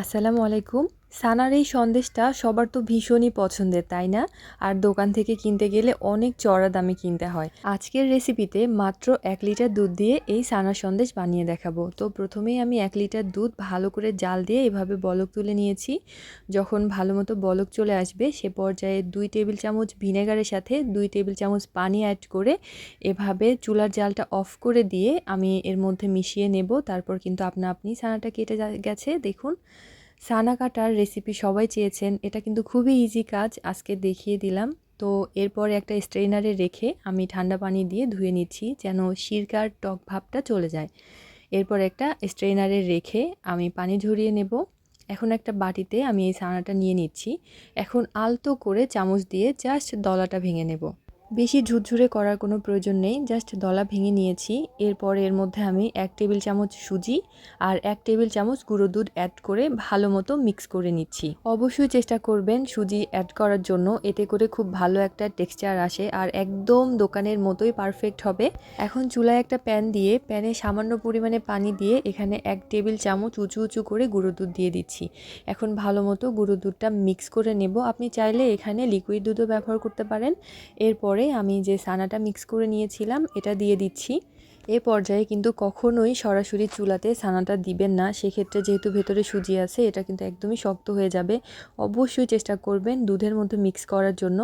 আসসালামু আলাইকুম। সানার এই সন্দেশটা সবার তো ভীষণই পছন্দের, তাই না? আর দোকান থেকে কিনতে গেলে অনেক চড়া দামে কিনতে হয়। আজকের রেসিপিতে মাত্র এক লিটার দুধ দিয়ে এই সানার সন্দেশ বানিয়ে দেখাবো। তো প্রথমেই আমি এক লিটার দুধ ভালো করে জাল দিয়ে এভাবে বলক তুলে নিয়েছি। যখন ভালো মতো বলক চলে আসবে, সে পর্যায়ে দুই টেবিল চামচ ভিনেগারের সাথে দুই টেবিল চামচ পানি অ্যাড করে এভাবে চুলার জালটা অফ করে দিয়ে আমি এর মধ্যে মিশিয়ে নেব। তারপর কিন্তু আপনা আপনি সানাটা কেটে গেছে, দেখুন। সানা কাটার রেসিপি সবাই চেয়েছেন। এটা কিন্তু খুবই ইজি কাজ, আজকে দেখিয়ে দিলাম। তো এরপরে একটা স্ট্রেনারে রেখে আমি ঠান্ডা পানি দিয়ে ধুয়ে নিচ্ছি যেন সিরকার টক ভাবটা চলে যায়। এরপর একটা স্ট্রেনারে রেখে আমি পানি ঝরিয়ে নেব। এখন একটা বাটিতে আমি এই সানাটা নিয়ে নিচ্ছি। এখন আলতো করে চামচ দিয়ে জাস্ট দলাটা ভেঙে নেব। বেশি ঝুরঝুরে করার কোনো প্রয়োজন নেই জাস্ট দলা ভেঙে নিয়েছি। এরপর এর মধ্যে আমি এক টেবিল চামচ সুজি আর এক টেবিল চামচ গুঁড়ো দুধ অ্যাড করে ভালো মতো মিক্স করে নিচ্ছি। অবশ্যই চেষ্টা করবেন সুজি অ্যাড করার জন্য, এতে করে খুব ভালো একটা টেক্সচার আসে আর একদম দোকানের মতোই পারফেক্ট হবে। এখন চুলায় একটা প্যান দিয়ে প্যানে সামান্য পরিমাণে পানি দিয়ে এখানে এক টেবিল চামচ উঁচু উঁচু করে গুঁড়ো দুধ দিয়ে দিচ্ছি। এখন ভালো মতো গুঁড়ো দুধটা মিক্স করে নেব। আপনি চাইলে এখানে লিকুইড দুধও ব্যবহার করতে পারেন। এরপর পরে আমি যে সানাটা মিক্স করে নিয়েছিলাম এটা দিয়ে দিচ্ছি। এ পর্যায়ে কিন্তু কখনোই সরাসরি চুলাতে ছানাটা দিবেন না। সেক্ষেত্রে যেহেতু ভেতরে সুজি আছে, এটা কিন্তু একদমই শক্ত হয়ে যাবে। অবশ্যই চেষ্টা করবেন দুধের মধ্যে মিক্স করার জন্য।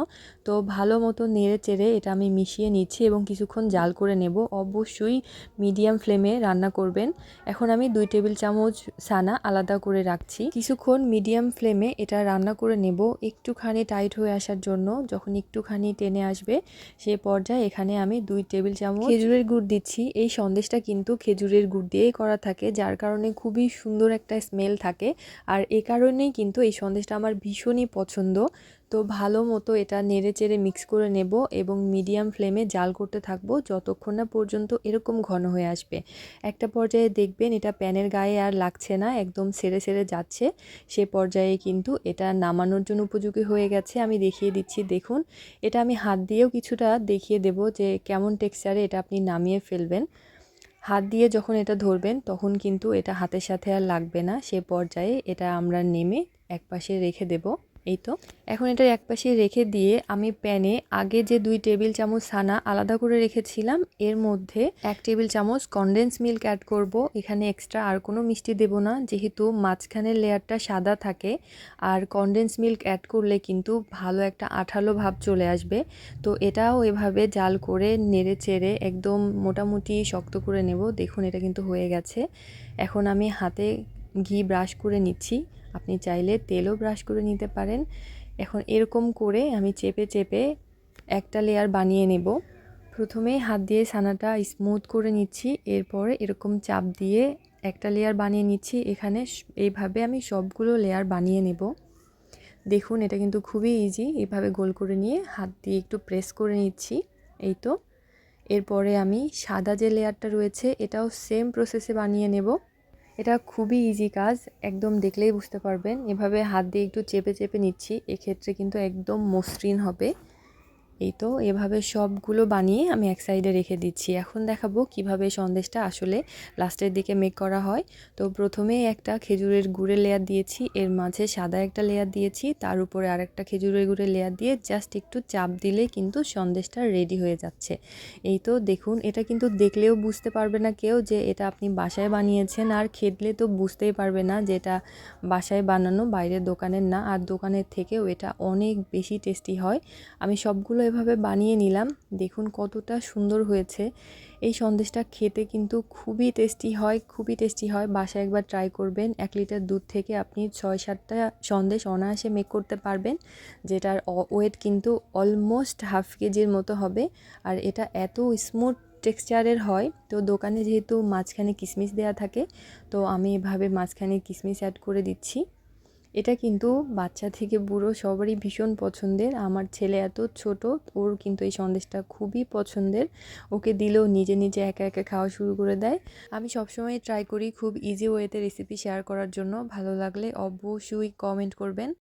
তো ভালো মতো নেড়ে চেড়ে এটা আমি মিশিয়ে নিচ্ছি এবং কিছুক্ষণ জাল করে নেব। অবশ্যই মিডিয়াম ফ্লেমে রান্না করবেন। এখন আমি দুই টেবিল চামচ ছানা আলাদা করে রাখছি। কিছুক্ষণ মিডিয়াম ফ্লেমে এটা রান্না করে নেব একটুখানি টাইট হয়ে আসার জন্য। যখন একটুখানি টেনে আসবে, সে পর্যায়ে এখানে আমি দুই টেবিল চামচ খেজুরের গুড় দিচ্ছি। এই সন্দেশটা কিন্তু খেজুরের গুড় দিয়েই করা থাকে, যার কারণে খুবই সুন্দর একটা স্মেল থাকে। আর এ কারণেই কিন্তু এই সন্দেশটা আমার ভীষণই পছন্দ। তো ভালো মতো এটা নেড়ে চেড়ে মিক্স করে নেব এবং মিডিয়াম ফ্লেমে জাল করতে থাকব যতক্ষণ না পর্যন্ত এরকম ঘন হয়ে আসবে। একটা পর্যায়ে দেখবেন এটা প্যানের গায়ে আর লাগছে না, একদম সেরে সেরে যাচ্ছে। সে পর্যায়ে কিন্তু এটা নামানোর জন্য উপযোগী হয়ে গেছে। আমি দেখিয়ে দিচ্ছি, দেখুন। এটা আমি হাত দিয়েও কিছুটা দেখিয়ে দেব যে কেমন টেক্সচারে এটা আপনি নামিয়ে ফেলবেন। হাত দিয়ে যখন এটা ধরবেন, তখন কিন্তু এটা হাতের সাথে আর লাগবে না। সে পর্যায়ে এটা আমরা নেমে একপাশে রেখে দেব। এই তো। এখন এটা একপাশে রেখে দিয়ে আমি প্যানে আগে যে দুই টেবিল চামচ ছানা আলাদা করে রেখেছিলাম, এর মধ্যে এক টেবিল চামচ কনডেন্স মিল্ক অ্যাড করব। এখানে এক্সট্রা আর কোনো মিষ্টি দেব না, যেহেতু মাঝখানের লেয়ারটা সাদা থাকে, আর কনডেন্স মিল্ক অ্যাড করলে কিন্তু ভালো একটা আঠালো ভাব চলে আসবে। তো এটাও এভাবে জাল করে নেড়ে চেড়ে একদম মোটামুটি শক্ত করে নেব। দেখুন এটা কিন্তু হয়ে গেছে। এখন আমি হাতে ঘি ব্রাশ করে নিচ্ছি। আপনি চাইলে তেলও ব্রাশ করে নিতে পারেন। এখন এরকম করে আমি চেপে চেপে একটা লেয়ার বানিয়ে নেব। প্রথমে হাত দিয়ে ছানাটা স্মুথ করে নিচ্ছি, এরপরে এরকম চাপ দিয়ে একটা লেয়ার বানিয়ে নিচ্ছি। এখানে এইভাবে আমি সবগুলো লেয়ার বানিয়ে নেব। দেখুন, এটা কিন্তু খুবই ইজি এভাবে গোল করে নিয়ে হাত দিয়ে একটু প্রেস করে নিচ্ছি, এই তো। এরপরে আমি সাদা যে লেয়ারটা রয়েছে, এটাও সেম প্রসেসে বানিয়ে নেব। এটা খুবই ইজি কাজ, একদম দেখলেই বুঝতে পারবেন। এভাবে হাত দিয়ে একটু চেপে চেপে নিচ্ছি, এক্ষেত্রে কিন্তু একদম মসৃণ হবে। এই তো এভাবে সবগুলো বানিয়ে আমি এক সাইডে রেখে দিচ্ছি। এখন দেখাবো কীভাবে সন্দেশটা আসলে লাস্টের দিকে মেক করা হয়। তো প্রথমে একটা খেজুরের গুড়ের লেয়ার দিয়েছি, এর মাঝে সাদা একটা লেয়ার দিয়েছি, তার উপরে আরেকটা খেজুরের গুড়ের লেয়ার দিয়ে জাস্ট একটু চাপ দিলে কিন্তু সন্দেশটা রেডি হয়ে যাচ্ছে। এই তো দেখুন, এটা কিন্তু দেখলেও বুঝতে পারবে না কেউ যে এটা আপনি বাসায় বানিয়েছেন, আর খেদলে তো বুঝতেই পারবে না যে এটা বাসায় বানানো, বাইরের দোকানের না, আর দোকানের থেকেও এটা অনেক বেশি টেস্টি হয়। আমি সবগুলো এভাবে বানিয়ে নিলাম। দেখুন কতটা সুন্দর হয়েছে। এই সন্দেশটা খেতে কিন্তু খুবই টেস্টি হয়, খুবই টেস্টি হয়। বাসায় একবার ট্রাই করবেন। এক লিটার দুধ থেকে আপনি ছয় সাতটা সন্দেশ অনায়াসে মেক করতে পারবেন, যেটার ওয়েট কিন্তু অলমোস্ট হাফ কেজির মতো হবে। আর এটা এত স্মুথ টেক্সচারের হয়। তো দোকানে যেহেতু মাঝখানে কিশমিশ দেওয়া থাকে, তো আমি এভাবে মাঝখানে কিশমিশ অ্যাড করে দিচ্ছি। এটা কিন্তু বাচ্চা থেকে বুড়ো সবারই ভীষণ পছন্দের। আমার ছেলে এত ছোট, ওর কিন্তু এই সন্দেশটা খুবই পছন্দের। ওকে দিলেও নিজে নিজে একা একা খাওয়া শুরু করে দেয়। আমি সবসময় ট্রাই করি খুব ইজি ওয়েতে রেসিপি শেয়ার করার জন্য। ভালো লাগলে অবশ্যই কমেন্ট করবেন।